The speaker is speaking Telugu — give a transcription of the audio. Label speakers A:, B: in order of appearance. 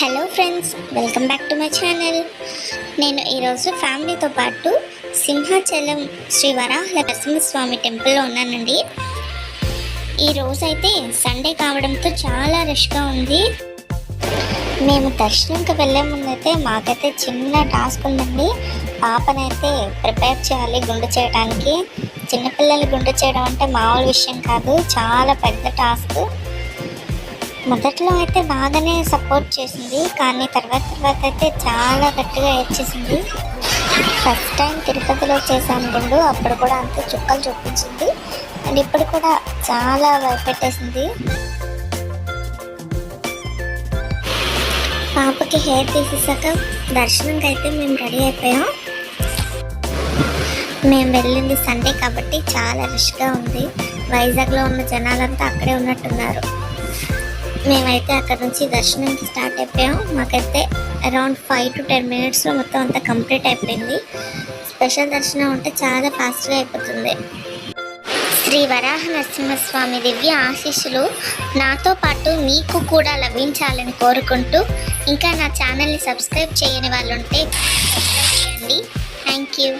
A: Hello friends welcome back to my channel. నేను ఈరోజు ఫ్యామిలీతో పాటు సింహాచలం శ్రీ వరాహ నరసింహస్వామి టెంపుల్లో ఉన్నానండి. ఈ రోజైతే అయితే సండే కావడంతో చాలా రష్గా ఉంది. మేము దర్శనంకి వెళ్ళే ముందైతే మాకైతే చిన్న టాస్క్ ఉందండి. పాపనైతే ప్రిపేర్ చేయాలి గుండు చేయడానికి చిన్నపిల్లలు గుండు చేయడం అంటే మామూలు విషయం కాదు చాలా పెద్ద టాస్క్. మొదట్లో అయితే బాగానే సపోర్ట్ చేసింది కానీ తర్వాత తర్వాత అయితే చాలా గట్టిగా ఏడ్చేసింది. ఫస్ట్ టైం తిరుపతిలో చేశాను గుండు అప్పుడు కూడా అంత చుక్కలు చూపించింది. అండ్ ఇప్పుడు కూడా చాలా భయపెట్టేసింది. పాపకి హెయిర్ తీసేసాక దర్శనంకి అయితే మేము రెడీ అయిపోయాం. మేము వెళ్ళింది సండే కాబట్టి చాలా రష్గా ఉంది. వైజాగ్లో ఉన్న జనాలంతా అక్కడే ఉన్నట్టున్నారు. మేమైతే అక్కడ నుంచి దర్శనంకి స్టార్ట్ అయిపోయాం. మాకైతే అరౌండ్ ఫైవ్ టు టెన్ మినిట్స్లో మొత్తం అంతా కంప్లీట్ అయిపోయింది. స్పెషల్ దర్శనం ఉంటే చాలా ఫాస్ట్గా అయిపోతుంది. శ్రీ వరాహ నరసింహస్వామి దివ్య ఆశీస్సులు నాతో పాటు మీకు కూడా లభించాలని కోరుకుంటూ ఇంకా నా ఛానల్ని సబ్స్క్రైబ్ చేయని వాళ్ళు ఉంటే సబ్స్క్రైబ్ చేయండి. Thank you.